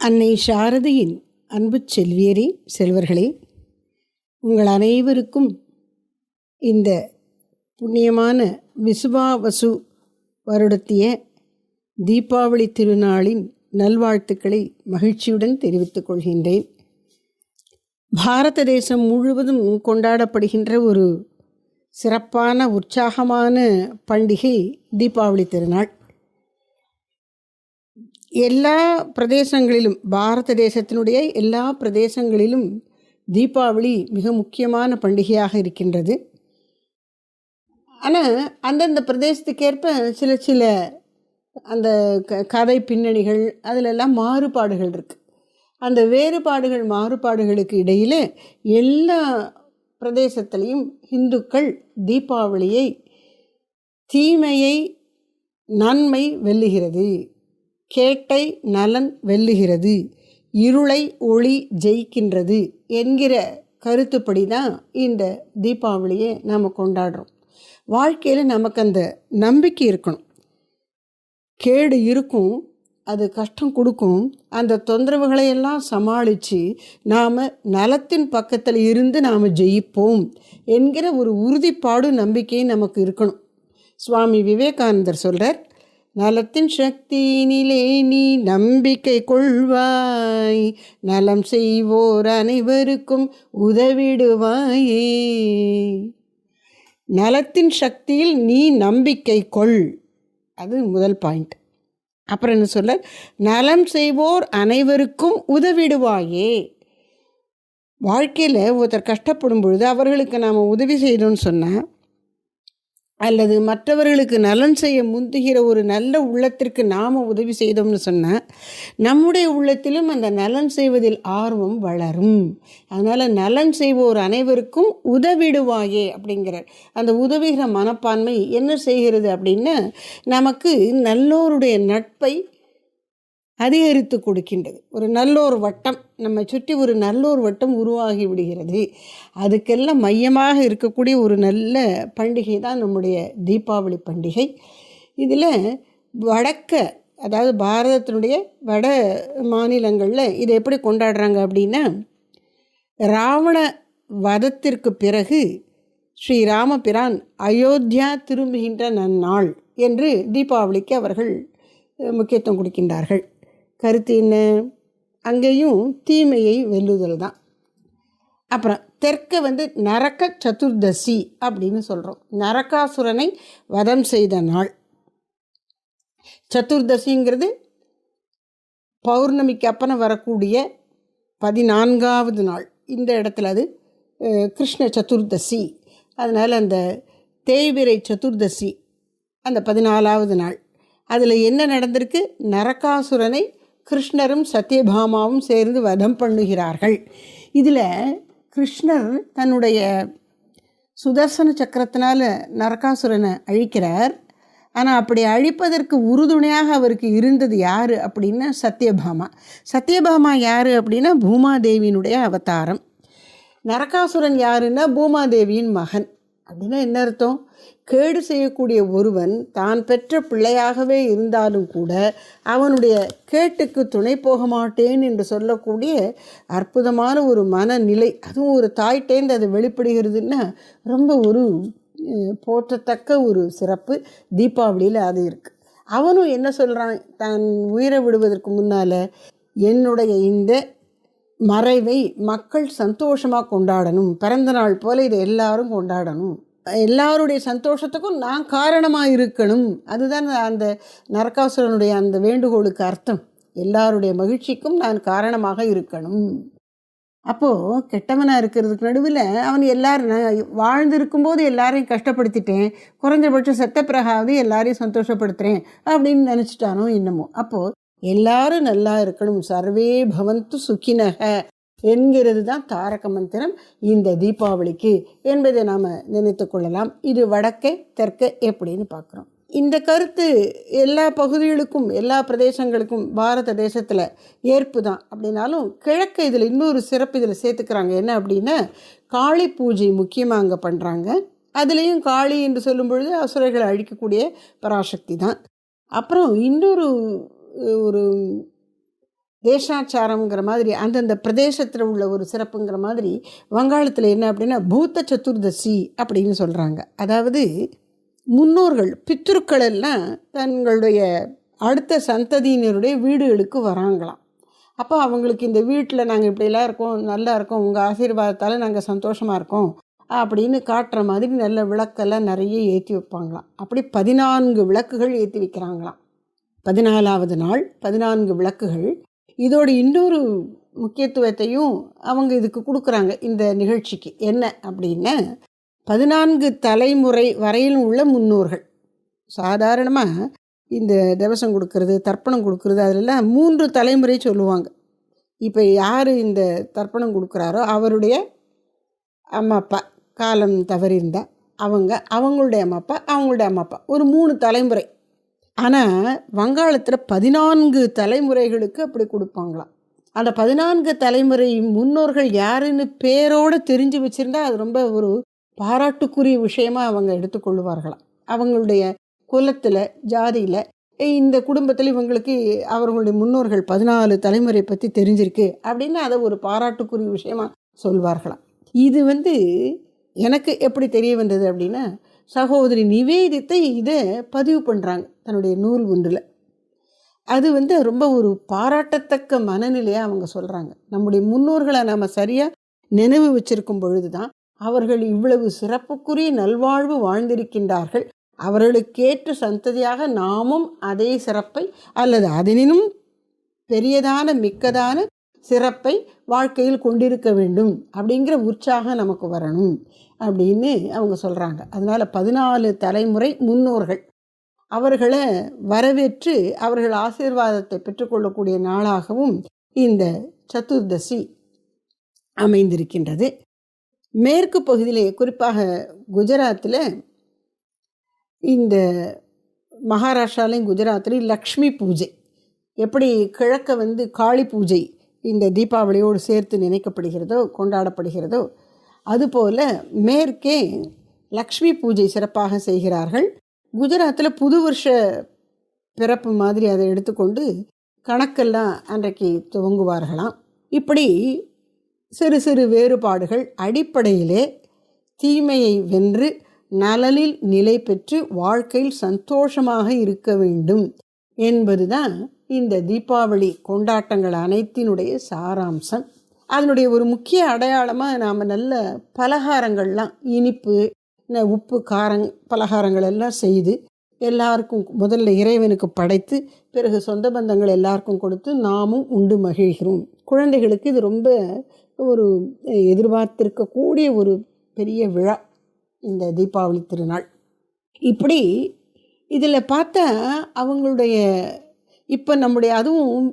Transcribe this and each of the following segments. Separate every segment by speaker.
Speaker 1: அன்னை சாரதியின் அன்பு செல்வியரே செல்வர்களே உங்கள் அனைவருக்கும் இந்த புண்ணியமான விசுவாவசு வருடத்திய தீபாவளி திருநாளின் நல்வாழ்த்துக்களை மகிழ்ச்சியுடன் தெரிவித்துக் கொள்கின்றேன். பாரத தேசம் முழுவதும் கொண்டாடப்படுகின்ற ஒரு சிறப்பான உற்சாகமான பண்டிகை தீபாவளி திருநாள். எல்லா பிரதேசங்களிலும் பாரத தேசத்தினுடைய எல்லா பிரதேசங்களிலும் தீபாவளி மிக முக்கியமான பண்டிகையாக இருக்கின்றது. ஆனால் அந்தந்த பிரதேசத்துக்கேற்ப சில சில அந்த க கதை பின்னணிகள் அதிலெல்லாம் மாறுபாடுகள் இருக்குது அந்த வேறுபாடுகள் மாறுபாடுகளுக்கு இடையில் எல்லா பிரதேசத்திலையும் இந்துக்கள் தீபாவளியை தீமையை நன்மை வெல்லுகிறது. கேட்டை நலன் வெல்லுகிறது. இருளை ஒளி ஜெயிக்கின்றது என்கிற கருத்துப்படி தான் இந்த தீபாவளியை நாம் கொண்டாடுறோம். வாழ்க்கையில் நமக்கு அந்த நம்பிக்கை இருக்கணும். கேடு இருக்கும் அது கஷ்டம் கொடுக்கும். அந்த தொந்தரவுகளை எல்லாம் சமாளித்து நாம் நலத்தின் பக்கத்தில் இருந்து நாம் ஜெயிப்போம் என்கிற ஒரு உறுதிப்பாடு நம்பிக்கையும் நமக்கு இருக்கணும். சுவாமி விவேகானந்தர் சொல்கிறார் நலத்தின் சக்தியினிலே நீ நம்பிக்கை கொள்வாய். நலம் செய்வோர் அனைவருக்கும் உதவிடுவாயே. நலத்தின் சக்தியில் நீ நம்பிக்கை கொள். அது முதல் பாயிண்ட். அப்புறம் என்ன சொல்ல? நலம் செய்வோர் அனைவருக்கும் உதவிடுவாயே. வாழ்க்கையில் ஒருத்தர் கஷ்டப்படும் பொழுது அவர்களுக்கு நாம் உதவி செய்யணும்னு சொன்னால் அல்லது மற்றவர்களுக்கு நலன் செய்ய முந்துகிற ஒரு நல்ல உள்ளத்திற்கு நாம் உதவி செய்தோம்னு சொன்னால் நம்முடைய உள்ளத்திலும் அந்த நலன் செய்வதில் ஆர்வம் வளரும். அதனால் நலன் செய்வோர் அனைவருக்கும் உதவிடுவாயே அப்படிங்கிறார். அந்த உதவுகிற மனப்பான்மை என்ன செய்கிறது அப்படின்னா நமக்கு நல்லோருடைய நட்பை அதிகரித்து கொடுக்கின்றது. ஒரு நல்லோர் வட்டம் நம்ம சுற்றி ஒரு நல்லோர் வட்டம் உருவாகி விடுகிறது. அதுக்கெல்லாம் மையமாக இருக்கக்கூடிய ஒரு நல்ல பண்டிகை தான் நம்முடைய தீபாவளி பண்டிகை. இதில் வடக்க அதாவது பாரதத்தினுடைய வட மாநிலங்களில் இதை எப்படி கொண்டாடுறாங்க அப்படின்னா ராவண வதத்திற்கு பிறகு ஸ்ரீ ராமபிரான் அயோத்தியா திரும்புகின்ற நன்னாள் என்று தீபாவளிக்கு அவர்கள் முக்கியத்துவம் கொடுக்கின்றார்கள். கருத்து என்ன? அங்கேயும் தீமையை வெல்லுதல் தான். அப்புறம் தெற்க வந்து நரக்க சதுர்தசி அப்படின்னு சொல்கிறோம் நரகாசுரனை வதம் செய்த நாள். சதுர்தசிங்கிறது பௌர்ணமிக்கு அப்புறம் வரக்கூடிய பதினான்காவது நாள். இந்த இடத்துல அது கிருஷ்ண சதுர்தசி. அதனால் அந்த தேய்பிரை சதுர்தசி அந்த பதினாலாவது நாள். அதில் என்ன நடந்திருக்கு? நரகாசுரனை கிருஷ்ணரும் சத்யபாமாவும் சேர்ந்து வதம் பண்ணுகிறார்கள். இதில் கிருஷ்ணர் தன்னுடைய சுதர்சன சக்கரத்தினால் நரகாசுரனை அழிக்கிறார். ஆனால் அப்படி அழிப்பதற்கு உறுதுணையாக அவருக்கு இருந்தது யார் அப்படின்னா சத்யபாமா. சத்யபாமா யார் அப்படின்னா பூமாதேவியினுடைய அவதாரம். நரகாசுரன் யாருன்னா பூமாதேவியின் மகன். அப்படின்னா என்ன அர்த்தம்? கேடு செய்யக்கூடிய ஒருவன் தான் பெற்ற பிள்ளையாகவே இருந்தாலும் கூட அவனுடைய கேட்டுக்கு துணை போக மாட்டேன் என்று சொல்லக்கூடிய அற்புதமான ஒரு மனநிலை அதுவும் ஒரு தாய்ட்டேந்து அது வெளிப்படுகிறதுன்னா ரொம்ப ஒரு போற்றத்தக்க ஒரு சிறப்பு தீபாவளியில் அது இருக்குது அவனும் என்ன சொல்கிறான் தான் உயிரை விடுவதற்கு முன்னால் என்னுடைய இந்த மறைவை மக்கள் சந்தோஷமாக கொண்டாடணும். பிறந்த நாள் போல் இதை எல்லாரும் கொண்டாடணும். எல்லாருடைய சந்தோஷத்துக்கும் நான் காரணமாக இருக்கணும். அதுதான் அந்த நரகாசுரனுடைய அந்த வேண்டுகோளுக்கு அர்த்தம். எல்லாருடைய மகிழ்ச்சிக்கும் நான் காரணமாக இருக்கணும். அப்போது கெட்டவனாக இருக்கிறதுக்கு நடுவில் அவன் எல்லாரும் நான் வாழ்ந்திருக்கும் போது எல்லாரையும் கஷ்டப்படுத்திட்டேன். குறைஞ்சபட்சம் செத்த பிறகாவது எல்லாரையும் சந்தோஷப்படுத்துகிறேன் அப்படின்னு நினச்சிட்டானோ என்னமோ. அப்போது எல்லாரும் நல்லா இருக்கணும். சர்வே பவந்து சுக்கினக என்கிறது தான் தாரக மந்திரம் இந்த தீபாவளிக்கு என்பதை நாம் நினைத்து கொள்ளலாம். இது வடக்கே தெற்கே எப்படின்னு பார்க்குறோம். இந்த கருத்து எல்லா பகுதிகளுக்கும் எல்லா பிரதேசங்களுக்கும் பாரத தேசத்தில் ஏற்பு தான் அப்படின்னாலும் கிழக்கு இதில் இன்னொரு சிறப்பு இதில் சேர்த்துக்கிறாங்க. என்ன அப்படின்னா காளி பூஜை முக்கியமாக அங்கே பண்ணுறாங்க அதுலேயும் காளி என்று சொல்லும் பொழுது அசுரர்களை அழிக்கக்கூடிய பராசக்தி தான். அப்புறம் இன்னொரு ஒரு தேசாச்சாரங்கிற மாதிரி அந்தந்த பிரதேசத்தில் உள்ள ஒரு சிறப்புங்கிற மாதிரி வங்காளத்தில் என்ன அப்படின்னா பூத்த சதுர்தசி அப்படின்னு சொல்கிறாங்க அதாவது முன்னோர்கள் பித்ருக்கள் எல்லாம் தங்களுடைய அடுத்த சந்ததியினருடைய வீடுகளுக்கு வராங்களாம். அப்போ அவங்களுக்கு இந்த வீட்டில் நாங்கள் இப்படிலாம் இருக்கோம் நல்லா இருக்கோம் உங்கள் ஆசீர்வாதத்தால் நாங்கள் சந்தோஷமாக இருக்கோம் அப்படின்னு காட்டுற மாதிரி நல்ல விளக்கெல்லாம் நிறைய ஏற்றி வைப்பாங்களாம். அப்படி பதினான்கு விளக்குகள் ஏற்றி வைக்கிறாங்களாம். பதினாலாவது நாள் பதினான்கு விளக்குகள். இதோட இன்னொரு முக்கியத்துவத்தையும் அவங்க இதுக்கு கொடுக்குறாங்க இந்த நிகழ்ச்சிக்கு. என்ன அப்படின்னா பதினான்கு தலைமுறை வரையிலும் உள்ள முன்னோர்கள். சாதாரணமாக இந்த திவசம் கொடுக்கறது தர்ப்பணம் கொடுக்கறது அதிலெல்லாம் மூன்று தலைமுறை சொல்லுவாங்க. இப்போ யார் இந்த தர்ப்பணம் கொடுக்குறாரோ அவருடைய அம்மா அப்பா. காலம் தவறியிருந்தால் அவங்க அவங்களுடைய அம்மா அப்பா அவங்களுடைய அம்மா அப்பா. ஒரு மூணு தலைமுறை. ஆனால் வங்காளத்தில் பதினான்கு தலைமுறைகளுக்கு அப்படி கொடுப்பாங்களாம். அந்த பதினான்கு தலைமுறை முன்னோர்கள் யாருன்னு பேரோடு தெரிஞ்சு வச்சுருந்தா அது ரொம்ப ஒரு பாராட்டுக்குரிய விஷயமாக அவங்க எடுத்துக்கொள்வார்களாம் அவங்களுடைய குலத்தில் ஜாதியில் இந்த குடும்பத்தில் இவங்களுக்கு அவர்களுடைய முன்னோர்கள் பதினாலு தலைமுறை பற்றி தெரிஞ்சிருக்கு அப்படின்னு அதை ஒரு பாராட்டுக்குரிய விஷயமாக சொல்வார்களாம். இது வந்து எனக்கு எப்படி தெரிய வந்தது அப்படின்னா சகோதரி நிவேதித்தை இதை பதிவு பண்ணுறாங்க தன்னுடைய நூல் ஒன்றில். அது வந்து ரொம்ப ஒரு பாராட்டத்தக்க மனநிலையாக அவங்க சொல்கிறாங்க நம்முடைய முன்னோர்களை நாம் சரியாக நினைவு வச்சிருக்கும் பொழுது தான் அவர்கள் இவ்வளவு சிறப்புக்குரிய நல்வாழ்வு வாழ்ந்திருக்கின்றார்கள். அவர்களுக்கேற்ற சந்ததியாக நாமும் அதே சிறப்பை அல்லது அதனினும் பெரியதான மிக்கதான சிறப்பை வாழ்க்கையில் கொண்டிருக்க வேண்டும் அப்படிங்கிற உற்சாகம் நமக்கு வரணும். அப்படின்னு அவங்க சொல்கிறாங்க அதனால் பதினாலு தலைமுறை முன்னோர்கள். அவர்களை வரவேற்று அவர்கள் ஆசீர்வாதத்தை பெற்றுக்கொள்ளக்கூடிய நாளாகவும் இந்த சதுர்தசி அமைந்திருக்கின்றது. மேற்கு பகுதியிலே குறிப்பாக குஜராத்தில் இந்த மகாராஷ்டிராலையும் குஜராத்லேயும் லக்ஷ்மி பூஜை. எப்படி கிழக்க வந்து காளி பூஜை இந்த தீபாவளியோடு சேர்த்து நினைக்கப்படுகிறதோ கொண்டாடப்படுகிறதோ அதுபோல் மேற்கே லக்ஷ்மி பூஜை சிறப்பாக செய்கிறார்கள். குஜராத்தில் புது வருஷ பிறப்பு மாதிரி அதை எடுத்துக்கொண்டு கணக்கெல்லாம் அன்றைக்கு துவங்குவார்களாம். இப்படி சிறு சிறு வேறுபாடுகள் அடிப்படையிலே தீமையை வென்று நலனில் நிலை பெற்று வாழ்க்கையில் சந்தோஷமாக இருக்க வேண்டும் என்பதுதான் இந்த தீபாவளி கொண்டாட்டங்கள் அனைத்தினுடைய சாராம்சம். அதனுடைய ஒரு முக்கிய அடையாளமாக நாம் நல்ல பலகாரங்கள்லாம் இனிப்பு உப்பு காரங் பலகாரங்கள் எல்லாம் செய்து எல்லாருக்கும் முதல்ல இறைவனுக்கு படைத்து பிறகு சொந்த பந்தங்கள் எல்லாருக்கும் கொடுத்து நாமும் உண்டு மகிழ்கிறோம். குழந்தைகளுக்கு இது ரொம்ப ஒரு எதிர்பார்த்திருக்கக்கூடிய ஒரு பெரிய விழா இந்த தீபாவளி திருநாள். இப்படி இதில் பார்த்தா அவங்களுடைய இப்போ நம்முடைய அதுவும்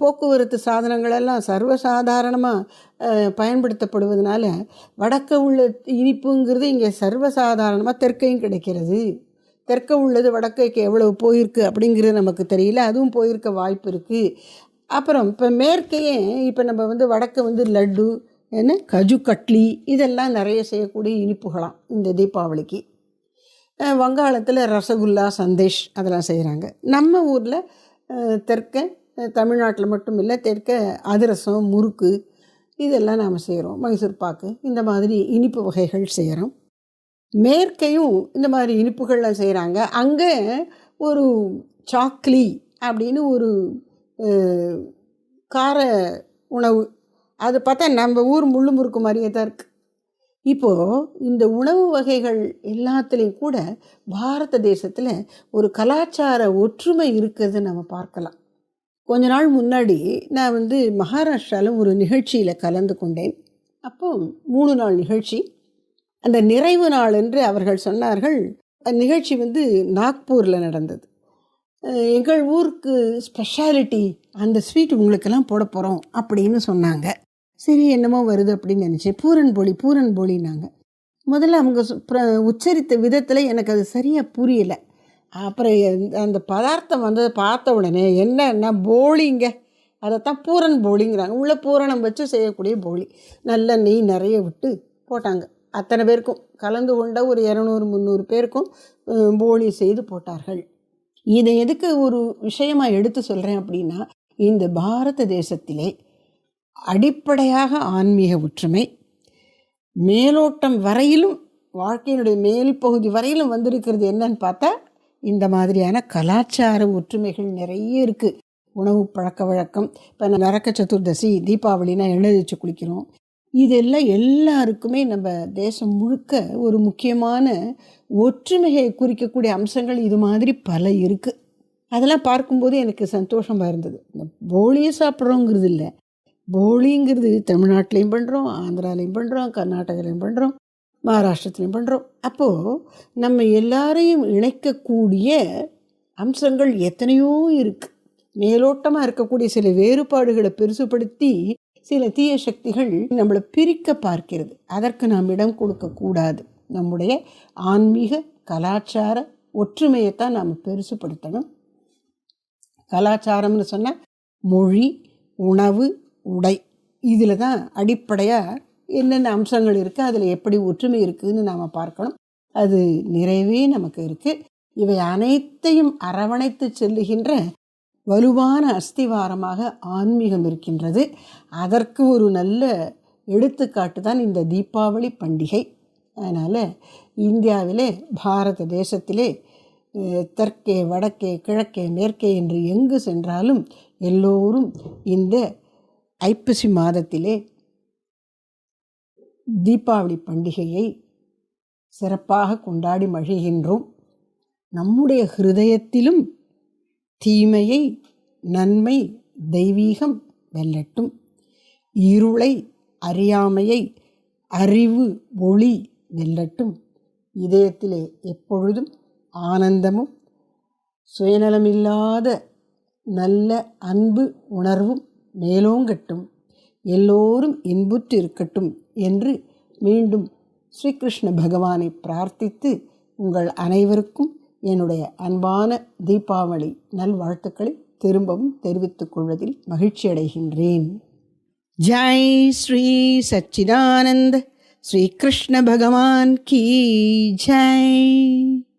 Speaker 1: போக்குவரத்து சாதனங்களெல்லாம் சர்வசாதாரணமாக பயன்படுத்தப்படுவதனால வடக்க உள்ள இனிப்புங்கிறது இங்கே சர்வசாதாரணமாக தெற்கையும் கிடைக்கிறது. தெற்க உள்ளது வடக்கைக்கு எவ்வளவு போயிருக்கு அப்படிங்கிறது நமக்கு தெரியல. அதுவும் போயிருக்க வாய்ப்பு இருக்குது அப்புறம் இப்போ மேற்கையே இப்போ நம்ம வந்து வடக்க வந்து லட்டு என்ன கஜு கட்லி இதெல்லாம் நிறைய செய்யக்கூடிய இனிப்புகளாம் இந்த தீபாவளிக்கு. வங்காளத்தில் ரசகுல்லா சந்தேஷ் அதெல்லாம் செய்கிறாங்க நம்ம ஊரில் தெற்க தமிழ்நாட்டில் மட்டும் இல்லை தெற்க அதிரசம் முறுக்கு இதெல்லாம் நாம் செய்கிறோம் மைசூர் பாக்கு இந்த மாதிரி இனிப்பு வகைகள் செய்கிறோம் மேற்கையும் இந்த மாதிரி இனிப்புகள்லாம் செய்கிறாங்க அங்கே ஒரு சாக்லி அப்படின்னு ஒரு கார உணவு. அது பார்த்தா நம்ம ஊர் முள்ளு முறுக்கு மாதிரியே தான் இருக்குது இப்போது இந்த உணவு வகைகள் எல்லாத்துலேயும் கூட பாரத தேசத்தில் ஒரு கலாச்சார ஒற்றுமை இருக்கிறது நம்ம பார்க்கலாம். கொஞ்ச நாள் முன்னாடி நான் வந்து மகாராஷ்டிராவில் ஒரு நிகழ்ச்சியில் கலந்து கொண்டேன். அப்போ மூணு நாள் நிகழ்ச்சி. அந்த நிறைவு நாள் என்று அவர்கள் சொன்னார்கள். அந்த நிகழ்ச்சி வந்து நாக்பூரில் நடந்தது. எங்கள் ஊருக்கு ஸ்பெஷாலிட்டி அந்த ஸ்வீட் உங்களுக்கெல்லாம் போட போகிறோம் அப்படின்னு சொன்னாங்க. சரி என்னமோ வருது அப்படின்னு நினச்சேன். பூரன் போலி பூரன் போலினாங்க முதல்ல அவங்க உச்சரித்த விதத்தில் எனக்கு அது சரியாக புரியலை. அப்புறம் அந்த பதார்த்தம் வந்து பார்த்த உடனே என்னன்னா போலிங்க? அதைத்தான் பூரன் போலிங்கிறாங்க. உள்ளே பூரணம் வச்சு செய்யக்கூடிய போலி. நல்ல நெய் நிறைய விட்டு போட்டாங்க. அத்தனை பேருக்கும் கலந்து கொண்ட ஒரு இரநூறு முந்நூறு பேருக்கும் போலி செய்து போட்டார்கள். இதை எதுக்கு ஒரு விஷயமாக எடுத்து சொல்கிறேன் அப்படின்னா இந்த பாரத தேசத்திலே அடிப்படையாக ஆன்மீக ஒற்றுமை. மேலோட்டம் வரையிலும் வாழ்க்கையினுடைய மேல் பகுதி வரையிலும் வந்திருக்கிறது என்னன்னு பார்த்தா இந்த மாதிரியான கலாச்சார ஒற்றுமைகள் நிறைய இருக்குது உணவு பழக்க வழக்கம் இப்போ நரக்க சதுர்தசி தீபாவளினா எழுதி வச்சு குளிக்கிறோம். இதெல்லாம் எல்லாருக்குமே நம்ம தேசம் முழுக்க ஒரு முக்கியமான ஒற்றுமையை குறிக்கக்கூடிய அம்சங்கள் இது மாதிரி பல இருக்குது அதெல்லாம் பார்க்கும்போது எனக்கு சந்தோஷமாக இருந்தது. இந்த போலியை சாப்பிட்றோங்கிறது இல்லை. போலிங்கிறது தமிழ்நாட்டிலையும் பண்ணுறோம் ஆந்திராலையும் பண்ணுறோம் கர்நாடகாலையும் பண்ணுறோம் மகாராஷ்டிரத்துலையும் பண்ணுறோம் அப்போது நம்ம எல்லாரையும் இணைக்கக்கூடிய அம்சங்கள் எத்தனையோ இருக்குது மேலோட்டமாக இருக்கக்கூடிய சில வேறுபாடுகளை பெருசுப்படுத்தி சில தீய சக்திகள் நம்மளை பிரிக்க பார்க்கிறது. அதற்கு நாம் இடம் கொடுக்கக்கூடாது நம்முடைய ஆன்மீக கலாச்சார ஒற்றுமையைத்தான் நாம் பெருசுப்படுத்தணும் கலாச்சாரம்னு சொன்னால் மொழி உணவு உடை. இதில் தான் அடிப்படையாக என்னென்ன அம்சங்கள் இருக்குது அதில் எப்படி ஒற்றுமை இருக்குதுன்னு நாம் பார்க்கணும். அது நிறைவே நமக்கு இருக்குது இவை அனைத்தையும் அரவணைத்து செல்லுகின்ற வலுவான அஸ்திவாரமாக ஆன்மீகம் இருக்கின்றது. அதற்கு ஒரு நல்ல எடுத்துக்காட்டு தான் இந்த தீபாவளி பண்டிகை. அதனால் இந்தியாவிலே பாரத தேசத்திலே தெற்கே வடக்கே கிழக்கே மேற்கே என்று எங்கு சென்றாலும் எல்லோரும் இந்த ஐப்பசி மாதத்திலே தீபாவளி பண்டிகையை சிறப்பாக கொண்டாடி மகிழ்கின்றோம். நம்முடைய ஹிருதயத்திலும் தீமையை நன்மை தெய்வீகம் வெல்லட்டும். இருளை அறியாமையை அறிவு ஒளி வெல்லட்டும். இதயத்திலே எப்பொழுதும் ஆனந்தமும் சுயநலமில்லாத நல்ல அன்பு உணர்வும் மேலோங்கட்டும் எல்லோரும் இன்புற்று இருக்கட்டும் என்று மீண்டும் ஸ்ரீகிருஷ்ண பகவானை பிரார்த்தித்து உங்கள் அனைவருக்கும் என்னுடைய அன்பான தீபாவளி நல்வாழ்த்துக்களை திரும்பவும் தெரிவித்துக் கொள்வதில் மகிழ்ச்சி அடைகின்றேன். ஜெய் ஸ்ரீ சச்சிதானந்த ஸ்ரீ கிருஷ்ண பகவான் கீ ஜெய்.